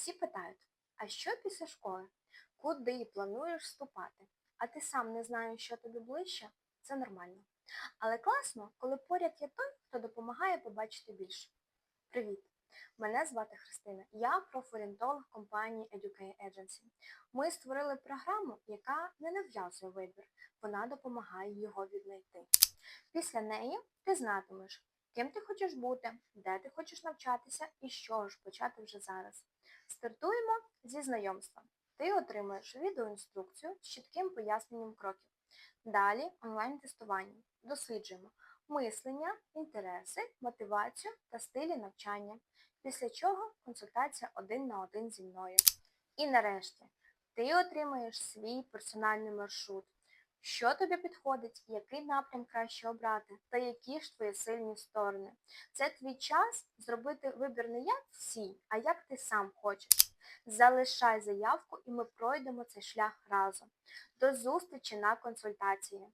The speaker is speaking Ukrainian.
Всі питають, а що після школи? Куди плануєш вступати? А ти сам не знаєш, що тобі ближче? Це нормально. Але класно, коли поряд є той, хто допомагає побачити більше. Привіт! Мене звати Христина. Я профорієнтолог компанії Educate Agency. Ми створили програму, яка не нав'язує вибір, вона допомагає його віднайти. Після неї ти знатимеш, ким ти хочеш бути, де ти хочеш навчатися і що ж почати вже зараз. Стартуємо зі знайомства. Ти отримаєш відеоінструкцію з чітким поясненням кроків. Далі онлайн-тестування. Досліджуємо мислення, інтереси, мотивацію та стилі навчання. Після чого консультація один на один зі мною. І нарешті ти отримаєш свій персональний маршрут. Що тобі підходить, який напрям краще обрати, та які ж твої сильні сторони. Це твій час зробити вибір не як всі, а як ти сам хочеш. Залишай заявку і ми пройдемо цей шлях разом. До зустрічі на консультації.